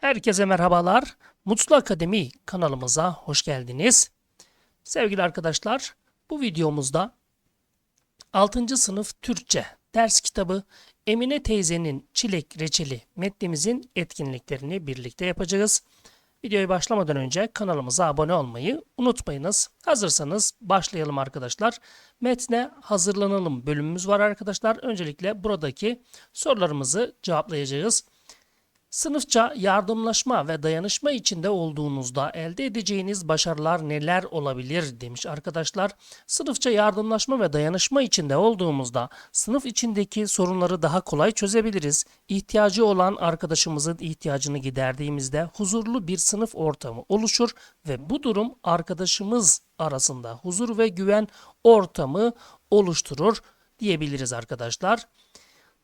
Herkese merhabalar. Mutlu Akademi kanalımıza hoş geldiniz. Sevgili arkadaşlar, bu videomuzda 6. sınıf Türkçe ders kitabı Emine teyzenin Çilek Reçeli metnimizin etkinliklerini birlikte yapacağız. Videoya başlamadan önce kanalımıza abone olmayı unutmayınız. Hazırsanız başlayalım arkadaşlar. Metne hazırlanalım bölümümüz var arkadaşlar. Öncelikle buradaki sorularımızı cevaplayacağız. Sınıfça yardımlaşma ve dayanışma içinde olduğunuzda elde edeceğiniz başarılar neler olabilir demiş arkadaşlar. Sınıfça yardımlaşma ve dayanışma içinde olduğumuzda sınıf içindeki sorunları daha kolay çözebiliriz. İhtiyacı olan arkadaşımızın ihtiyacını giderdiğimizde huzurlu bir sınıf ortamı oluşur ve bu durum arkadaşımız arasında huzur ve güven ortamı oluşturur diyebiliriz arkadaşlar.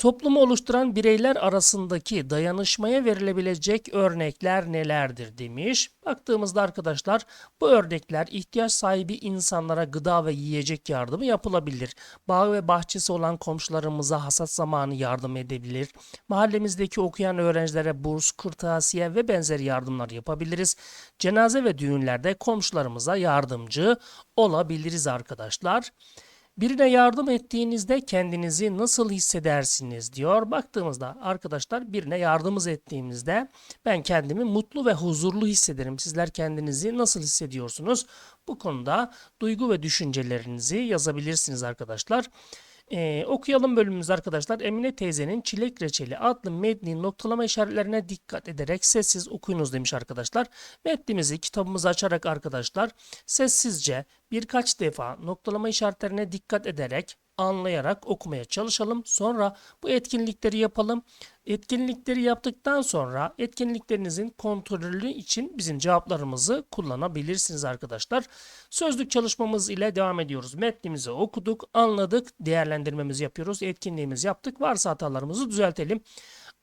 Toplumu oluşturan bireyler arasındaki dayanışmaya verilebilecek örnekler nelerdir demiş. Baktığımızda arkadaşlar bu örnekler ihtiyaç sahibi insanlara gıda ve yiyecek yardımı yapılabilir. Bağ ve bahçesi olan komşularımıza hasat zamanı yardım edebilir. Mahallemizdeki okuyan öğrencilere burs, kırtasiye ve benzeri yardımlar yapabiliriz. Cenaze ve düğünlerde komşularımıza yardımcı olabiliriz arkadaşlar. Birine yardım ettiğinizde kendinizi nasıl hissedersiniz diyor. Baktığımızda arkadaşlar birine yardımımız ettiğimizde ben kendimi mutlu ve huzurlu hissederim. Sizler kendinizi nasıl hissediyorsunuz? Bu konuda duygu ve düşüncelerinizi yazabilirsiniz arkadaşlar. Ee, okuyalım bölümümüz arkadaşlar. Emine teyzenin Çilek Reçeli adlı metnin noktalama işaretlerine dikkat ederek sessiz okuyunuz demiş arkadaşlar. Metnimizi kitabımızı açarak arkadaşlar sessizce birkaç defa noktalama işaretlerine dikkat ederek anlayarak okumaya çalışalım. Sonra bu etkinlikleri yapalım. Etkinlikleri yaptıktan sonra etkinliklerinizin kontrolü için bizim cevaplarımızı kullanabilirsiniz arkadaşlar. Sözlük çalışmamız ile devam ediyoruz. Metnimizi okuduk, anladık, değerlendirmemizi yapıyoruz, etkinliğimizi yaptık. Varsa hatalarımızı düzeltelim.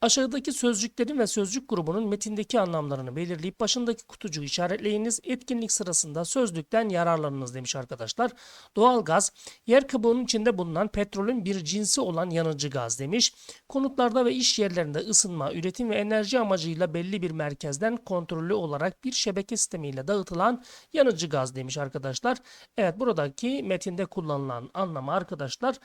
Aşağıdaki sözcüklerin ve sözcük grubunun metindeki anlamlarını belirleyip başındaki kutucuğu işaretleyiniz. Etkinlik sırasında sözlükten yararlanınız demiş arkadaşlar. Doğalgaz, yer kabuğunun içinde bulunan petrolün bir cinsi olan yanıcı gaz demiş. Konutlarda ve iş yerlerinde ısınma, üretim ve enerji amacıyla belli bir merkezden kontrollü olarak bir şebeke sistemiyle dağıtılan yanıcı gaz demiş arkadaşlar. Evet buradaki metinde kullanılan anlamı arkadaşlar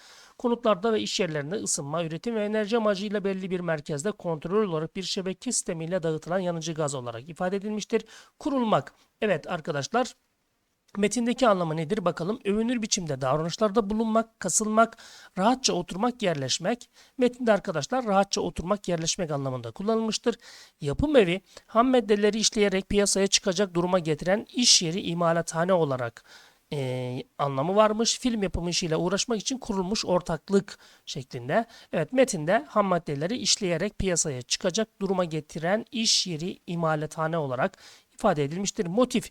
konutlarda ve iş yerlerinde ısınma, üretim ve enerji amacıyla belli bir merkezde kontrol olarak bir şebeke sistemiyle dağıtılan yanıcı gaz olarak ifade edilmiştir. Kurulmak. Evet arkadaşlar Metindeki anlamı nedir bakalım. Övünür biçimde davranışlarda bulunmak, kasılmak, rahatça oturmak, yerleşmek. Metinde arkadaşlar rahatça oturmak, yerleşmek anlamında kullanılmıştır. Yapım evi ham maddeleri işleyerek piyasaya çıkacak duruma getiren iş yeri imalathane olarak e, anlamı varmış. Film yapımı işiyle uğraşmak için kurulmuş ortaklık şeklinde. Evet metinde ham maddeleri işleyerek piyasaya çıkacak duruma getiren iş yeri imalathane olarak ifade edilmiştir. Motif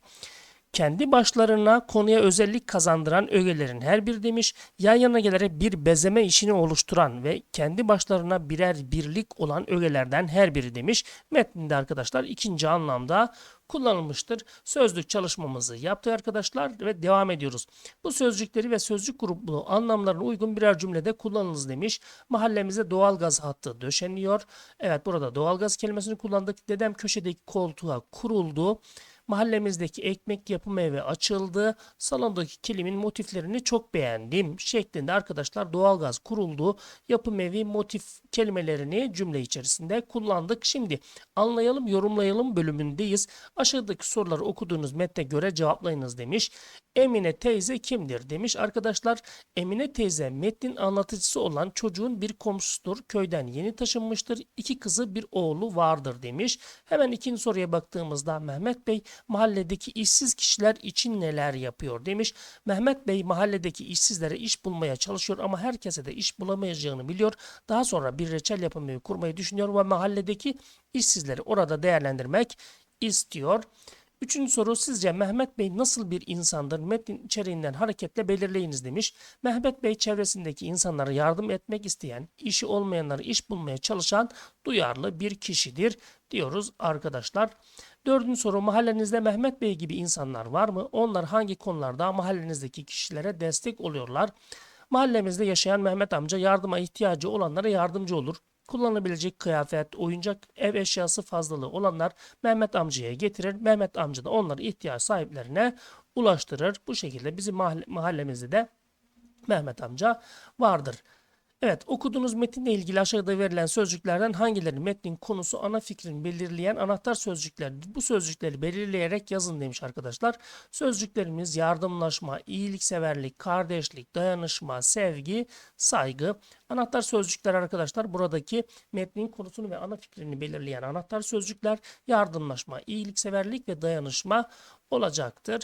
kendi başlarına konuya özellik kazandıran ögelerin her bir demiş, yan yana gelerek bir bezeme işini oluşturan ve kendi başlarına birer birlik olan ögelerden her biri demiş. Metninde arkadaşlar ikinci anlamda kullanılmıştır. Sözlük çalışmamızı yaptık arkadaşlar ve devam ediyoruz. Bu sözcükleri ve sözcük grubu anlamlarına uygun birer cümlede kullanınız demiş. Mahallemize doğalgaz hattı döşeniyor. Evet burada doğalgaz kelimesini kullandık. Dedem köşedeki koltuğa kuruldu. Mahallemizdeki ekmek yapım evi açıldı. Salondaki kilimin motiflerini çok beğendim şeklinde arkadaşlar doğalgaz kuruldu. Yapım evi motif kelimelerini cümle içerisinde kullandık. Şimdi anlayalım yorumlayalım bölümündeyiz. Aşağıdaki soruları okuduğunuz metne göre cevaplayınız demiş. Emine teyze kimdir demiş. Arkadaşlar Emine teyze metnin anlatıcısı olan çocuğun bir komşusudur. Köyden yeni taşınmıştır. İki kızı bir oğlu vardır demiş. Hemen ikinci soruya baktığımızda Mehmet Bey mahalledeki işsiz kişiler için neler yapıyor demiş. Mehmet Bey mahalledeki işsizlere iş bulmaya çalışıyor ama herkese de iş bulamayacağını biliyor. Daha sonra bir reçel yapımı kurmayı düşünüyor ve mahalledeki işsizleri orada değerlendirmek istiyor. Üçüncü soru sizce Mehmet Bey nasıl bir insandır? Metnin içeriğinden hareketle belirleyiniz demiş. Mehmet Bey çevresindeki insanlara yardım etmek isteyen, işi olmayanlara iş bulmaya çalışan duyarlı bir kişidir diyoruz arkadaşlar. Dördüncü soru mahallenizde Mehmet Bey gibi insanlar var mı? Onlar hangi konularda mahallenizdeki kişilere destek oluyorlar? Mahallemizde yaşayan Mehmet amca yardıma ihtiyacı olanlara yardımcı olur. kullanılabilecek kıyafet, oyuncak, ev eşyası fazlalığı olanlar Mehmet amcaya getirir. Mehmet amca da onları ihtiyaç sahiplerine ulaştırır. Bu şekilde bizim mahalle- mahallemizde de Mehmet amca vardır. Evet, okuduğunuz metinle ilgili aşağıda verilen sözcüklerden hangileri metnin konusu ana fikrini belirleyen anahtar sözcüklerdir? Bu sözcükleri belirleyerek yazın demiş arkadaşlar. Sözcüklerimiz yardımlaşma, iyilikseverlik, kardeşlik, dayanışma, sevgi, saygı. Anahtar sözcükler arkadaşlar buradaki metnin konusunu ve ana fikrini belirleyen anahtar sözcükler yardımlaşma, iyilikseverlik ve dayanışma olacaktır.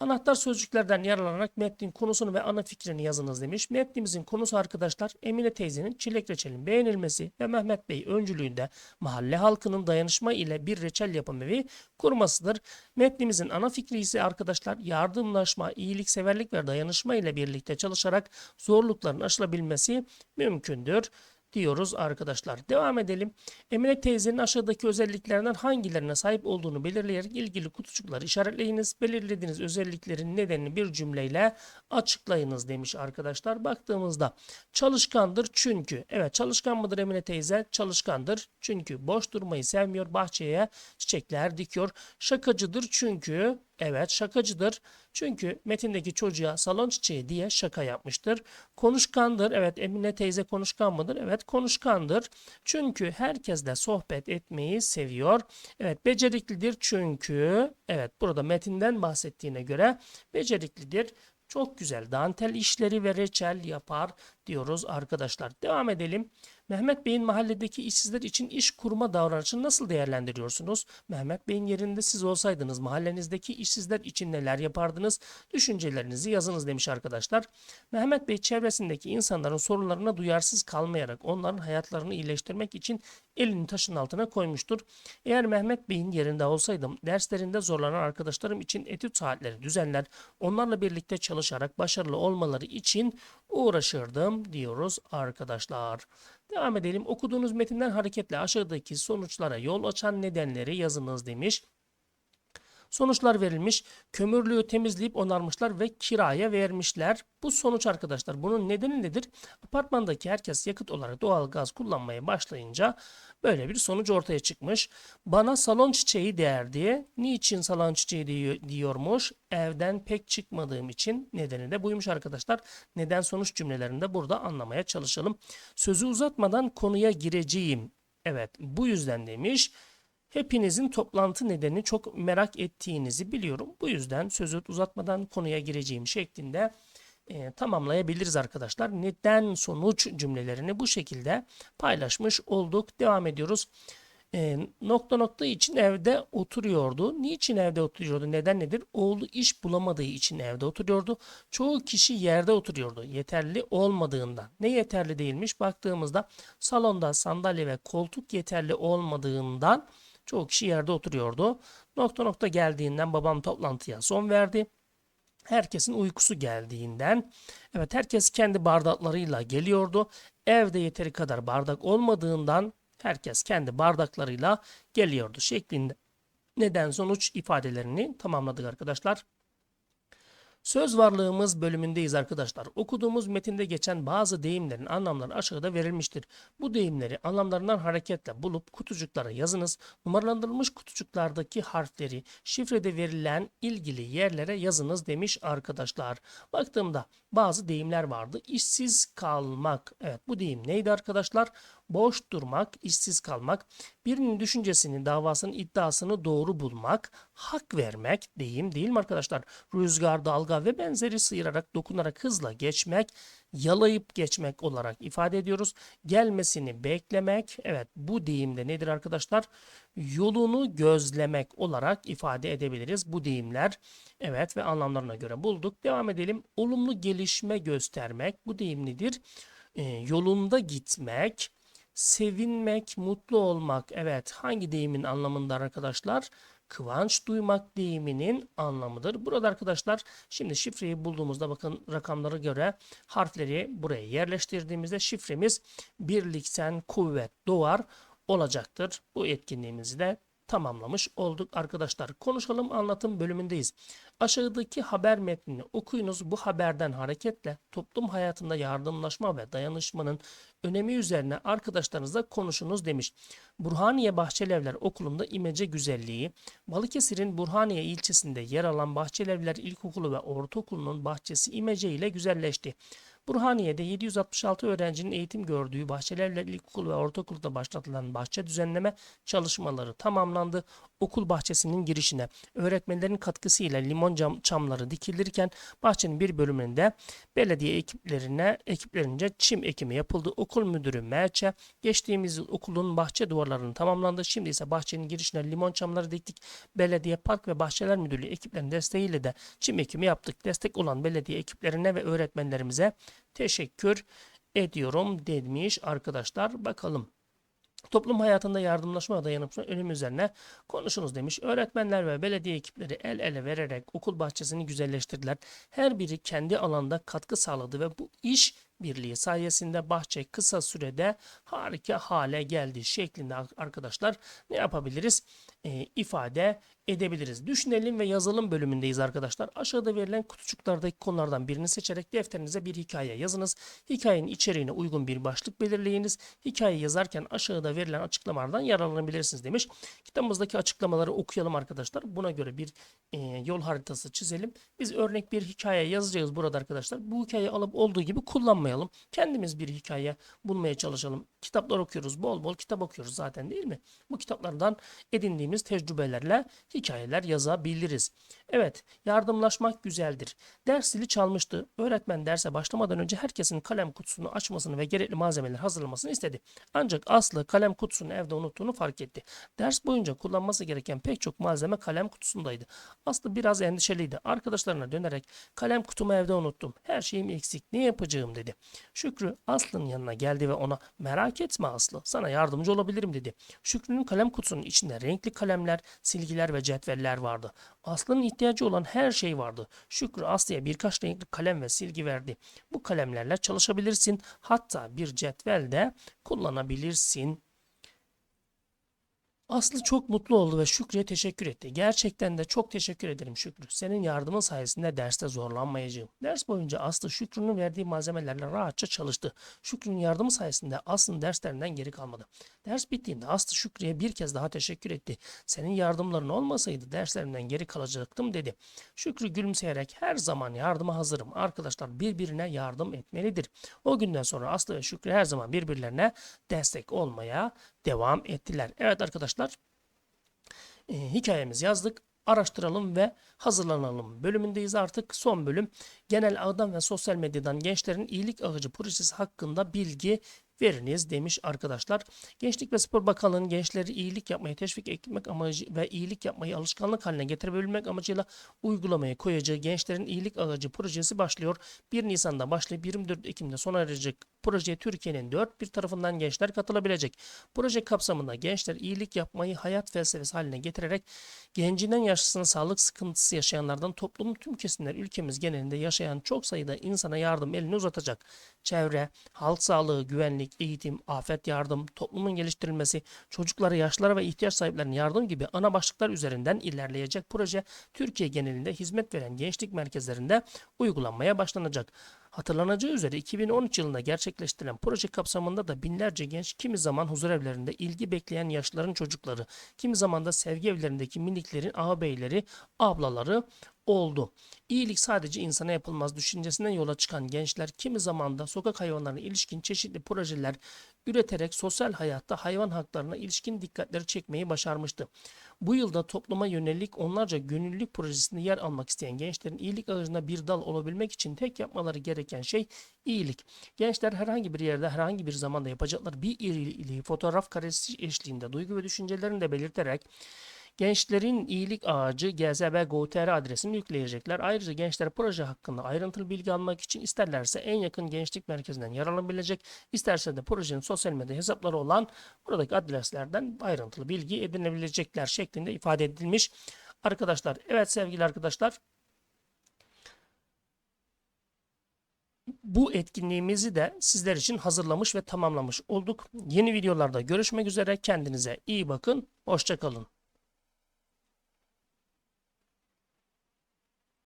Anahtar sözcüklerden yararlanarak metnin konusunu ve ana fikrini yazınız demiş. Metnimizin konusu arkadaşlar Emine teyzenin çilek reçelin beğenilmesi ve Mehmet Bey öncülüğünde mahalle halkının dayanışma ile bir reçel yapım evi kurmasıdır. Metnimizin ana fikri ise arkadaşlar yardımlaşma, iyilikseverlik ve dayanışma ile birlikte çalışarak zorlukların aşılabilmesi mümkündür diyoruz arkadaşlar. Devam edelim. Emine teyzenin aşağıdaki özelliklerinden hangilerine sahip olduğunu belirleyerek ilgili kutucukları işaretleyiniz. Belirlediğiniz özelliklerin nedenini bir cümleyle açıklayınız demiş arkadaşlar. Baktığımızda çalışkandır çünkü. Evet çalışkan mıdır Emine teyze? Çalışkandır çünkü boş durmayı sevmiyor. Bahçeye çiçekler dikiyor. Şakacıdır çünkü Evet şakacıdır. Çünkü metindeki çocuğa salon çiçeği diye şaka yapmıştır. Konuşkandır. Evet Emine teyze konuşkan mıdır? Evet konuşkandır. Çünkü herkesle sohbet etmeyi seviyor. Evet beceriklidir çünkü evet burada metinden bahsettiğine göre beceriklidir. Çok güzel dantel işleri ve reçel yapar diyoruz arkadaşlar. Devam edelim. Mehmet Bey'in mahalledeki işsizler için iş kurma davranışını nasıl değerlendiriyorsunuz? Mehmet Bey'in yerinde siz olsaydınız mahallenizdeki işsizler için neler yapardınız? Düşüncelerinizi yazınız demiş arkadaşlar. Mehmet Bey çevresindeki insanların sorunlarına duyarsız kalmayarak onların hayatlarını iyileştirmek için elini taşın altına koymuştur. Eğer Mehmet Bey'in yerinde olsaydım derslerinde zorlanan arkadaşlarım için etüt saatleri düzenler, onlarla birlikte çalışarak başarılı olmaları için uğraşırdım diyoruz arkadaşlar. Devam edelim. Okuduğunuz metinden hareketle aşağıdaki sonuçlara yol açan nedenleri yazınız demiş. Sonuçlar verilmiş. Kömürlüğü temizleyip onarmışlar ve kiraya vermişler. Bu sonuç arkadaşlar. Bunun nedeni nedir? Apartmandaki herkes yakıt olarak doğal gaz kullanmaya başlayınca böyle bir sonuç ortaya çıkmış. Bana salon çiçeği derdi. Niçin salon çiçeği diyor, diyormuş? Evden pek çıkmadığım için nedeni de buymuş arkadaşlar. Neden sonuç cümlelerini de burada anlamaya çalışalım. Sözü uzatmadan konuya gireceğim. Evet bu yüzden demiş. Hepinizin toplantı nedenini çok merak ettiğinizi biliyorum. Bu yüzden sözü uzatmadan konuya gireceğim şeklinde e, tamamlayabiliriz arkadaşlar. Neden sonuç cümlelerini bu şekilde paylaşmış olduk. Devam ediyoruz. E, nokta nokta için evde oturuyordu. Niçin evde oturuyordu? Neden nedir? Oğlu iş bulamadığı için evde oturuyordu. Çoğu kişi yerde oturuyordu. Yeterli olmadığından. Ne yeterli değilmiş? Baktığımızda salonda sandalye ve koltuk yeterli olmadığından Çoğu kişi yerde oturuyordu. Nokta nokta geldiğinden babam toplantıya son verdi. Herkesin uykusu geldiğinden, evet herkes kendi bardaklarıyla geliyordu. Evde yeteri kadar bardak olmadığından herkes kendi bardaklarıyla geliyordu şeklinde neden sonuç ifadelerini tamamladık arkadaşlar. Söz varlığımız bölümündeyiz arkadaşlar. Okuduğumuz metinde geçen bazı deyimlerin anlamları aşağıda verilmiştir. Bu deyimleri anlamlarından hareketle bulup kutucuklara yazınız. Numaralandırılmış kutucuklardaki harfleri şifrede verilen ilgili yerlere yazınız demiş arkadaşlar. Baktığımda bazı deyimler vardı. İşsiz kalmak. Evet bu deyim neydi arkadaşlar? Boş durmak, işsiz kalmak, birinin düşüncesini, davasının iddiasını doğru bulmak, hak vermek deyim değil mi arkadaşlar? Rüzgar, dalga ve benzeri sıyırarak, dokunarak hızla geçmek, yalayıp geçmek olarak ifade ediyoruz. Gelmesini beklemek, evet bu deyimde nedir arkadaşlar? Yolunu gözlemek olarak ifade edebiliriz bu deyimler. Evet ve anlamlarına göre bulduk. Devam edelim. Olumlu gelişme göstermek bu deyim nedir? Ee, yolunda gitmek, sevinmek, mutlu olmak. Evet, hangi deyimin anlamında arkadaşlar? Kıvanç duymak deyiminin anlamıdır. Burada arkadaşlar şimdi şifreyi bulduğumuzda bakın rakamlara göre harfleri buraya yerleştirdiğimizde şifremiz birlikten kuvvet doğar olacaktır. Bu etkinliğimizi de tamamlamış olduk arkadaşlar. Konuşalım anlatım bölümündeyiz. Aşağıdaki haber metnini okuyunuz. Bu haberden hareketle toplum hayatında yardımlaşma ve dayanışmanın önemi üzerine arkadaşlarınızla konuşunuz demiş. Burhaniye Bahçelievler Okulu'nda imece güzelliği, Balıkesir'in Burhaniye ilçesinde yer alan Bahçelievler İlkokulu ve Ortaokulu'nun bahçesi imece ile güzelleşti. Burhaniye'de 766 öğrencinin eğitim gördüğü Bahçelievler İlkokulu ve Ortaokulu'da başlatılan bahçe düzenleme çalışmaları tamamlandı. Okul bahçesinin girişine öğretmenlerin katkısıyla limon cam, çamları dikilirken bahçenin bir bölümünde belediye ekiplerine ekiplerince çim ekimi yapıldı. Okul müdürü Merçe geçtiğimiz yıl okulun bahçe duvarlarının tamamlandı. Şimdi ise bahçenin girişine limon çamları diktik. Belediye Park ve Bahçeler Müdürlüğü ekiplerinin desteğiyle de çim ekimi yaptık. Destek olan belediye ekiplerine ve öğretmenlerimize teşekkür ediyorum demiş arkadaşlar. Bakalım. Toplum hayatında yardımlaşma ve dayanışma önemi üzerine konuşunuz demiş. Öğretmenler ve belediye ekipleri el ele vererek okul bahçesini güzelleştirdiler. Her biri kendi alanda katkı sağladı ve bu iş birliği sayesinde bahçe kısa sürede harika hale geldi şeklinde arkadaşlar ne yapabiliriz? Ee, ifade edebiliriz. Düşünelim ve yazalım bölümündeyiz arkadaşlar. Aşağıda verilen kutucuklardaki konulardan birini seçerek defterinize bir hikaye yazınız. Hikayenin içeriğine uygun bir başlık belirleyiniz. Hikaye yazarken aşağıda verilen açıklamalardan yararlanabilirsiniz demiş. Kitabımızdaki açıklamaları okuyalım arkadaşlar. Buna göre bir e, yol haritası çizelim. Biz örnek bir hikaye yazacağız burada arkadaşlar. Bu hikayeyi alıp olduğu gibi kullanmayalım. Kendimiz bir hikaye bulmaya çalışalım. Kitaplar okuyoruz. Bol bol kitap okuyoruz zaten değil mi? Bu kitaplardan edindiğimiz tecrübelerle hikayeler yazabiliriz. Evet, yardımlaşmak güzeldir. Ders zili çalmıştı. Öğretmen derse başlamadan önce herkesin kalem kutusunu açmasını ve gerekli malzemeler hazırlamasını istedi. Ancak Aslı kalem kutusunu evde unuttuğunu fark etti. Ders boyunca kullanması gereken pek çok malzeme kalem kutusundaydı. Aslı biraz endişeliydi. Arkadaşlarına dönerek kalem kutumu evde unuttum. Her şeyim eksik. Ne yapacağım dedi. Şükrü Aslı'nın yanına geldi ve ona merak etme Aslı sana yardımcı olabilirim dedi. Şükrü'nün kalem kutusunun içinde renkli kalemler, silgiler ve cetveller vardı. Aslı'nın ihtiyacı olan her şey vardı. Şükrü Aslı'ya birkaç renkli kalem ve silgi verdi. Bu kalemlerle çalışabilirsin. Hatta bir cetvel de kullanabilirsin Aslı çok mutlu oldu ve Şükrü'ye teşekkür etti. Gerçekten de çok teşekkür ederim Şükrü. Senin yardımın sayesinde derste zorlanmayacağım. Ders boyunca Aslı Şükrü'nün verdiği malzemelerle rahatça çalıştı. Şükrü'nün yardımı sayesinde Aslı'nın derslerinden geri kalmadı. Ders bittiğinde Aslı Şükrü'ye bir kez daha teşekkür etti. Senin yardımların olmasaydı derslerimden geri kalacaktım dedi. Şükrü gülümseyerek her zaman yardıma hazırım. Arkadaşlar birbirine yardım etmelidir. O günden sonra Aslı ve Şükrü her zaman birbirlerine destek olmaya devam ettiler. Evet arkadaşlar e, hikayemizi yazdık. Araştıralım ve hazırlanalım bölümündeyiz artık. Son bölüm genel ağdan ve sosyal medyadan gençlerin iyilik ağacı projesi hakkında bilgi veriniz demiş arkadaşlar. Gençlik ve Spor Bakanlığı'nın gençleri iyilik yapmayı teşvik etmek amacı ve iyilik yapmayı alışkanlık haline getirebilmek amacıyla uygulamaya koyacağı Gençlerin İyilik Ağacı projesi başlıyor. 1 Nisan'da başlayıp 24 Ekim'de sona erecek projeye Türkiye'nin dört bir tarafından gençler katılabilecek. Proje kapsamında gençler iyilik yapmayı hayat felsefesi haline getirerek gencinden yaşlısına sağlık sıkıntısı yaşayanlardan toplumun tüm kesimler ülkemiz genelinde yaşayan çok sayıda insana yardım elini uzatacak. Çevre, halk sağlığı, güvenlik, eğitim, afet yardım, toplumun geliştirilmesi, çocuklara, yaşlılara ve ihtiyaç sahiplerine yardım gibi ana başlıklar üzerinden ilerleyecek proje Türkiye genelinde hizmet veren gençlik merkezlerinde uygulanmaya başlanacak. Hatırlanacağı üzere 2013 yılında gerçekleştirilen proje kapsamında da binlerce genç kimi zaman huzurevlerinde ilgi bekleyen yaşlıların çocukları, kimi zaman da sevgi evlerindeki miniklerin ağabeyleri, ablaları oldu. İyilik sadece insana yapılmaz düşüncesinden yola çıkan gençler kimi zaman da sokak hayvanlarına ilişkin çeşitli projeler üreterek sosyal hayatta hayvan haklarına ilişkin dikkatleri çekmeyi başarmıştı. Bu yılda topluma yönelik onlarca gönüllülük projesinde yer almak isteyen gençlerin iyilik ağacına bir dal olabilmek için tek yapmaları gereken şey iyilik. Gençler herhangi bir yerde herhangi bir zamanda yapacakları bir iyiliği fotoğraf karesi eşliğinde duygu ve düşüncelerini de belirterek Gençlerin iyilik ağacı GZB.go.tr adresini yükleyecekler. Ayrıca gençler proje hakkında ayrıntılı bilgi almak için isterlerse en yakın gençlik merkezinden yararlanabilecek, isterse de projenin sosyal medya hesapları olan buradaki adreslerden ayrıntılı bilgi edinebilecekler şeklinde ifade edilmiş. Arkadaşlar, evet sevgili arkadaşlar, bu etkinliğimizi de sizler için hazırlamış ve tamamlamış olduk. Yeni videolarda görüşmek üzere. Kendinize iyi bakın. Hoşçakalın.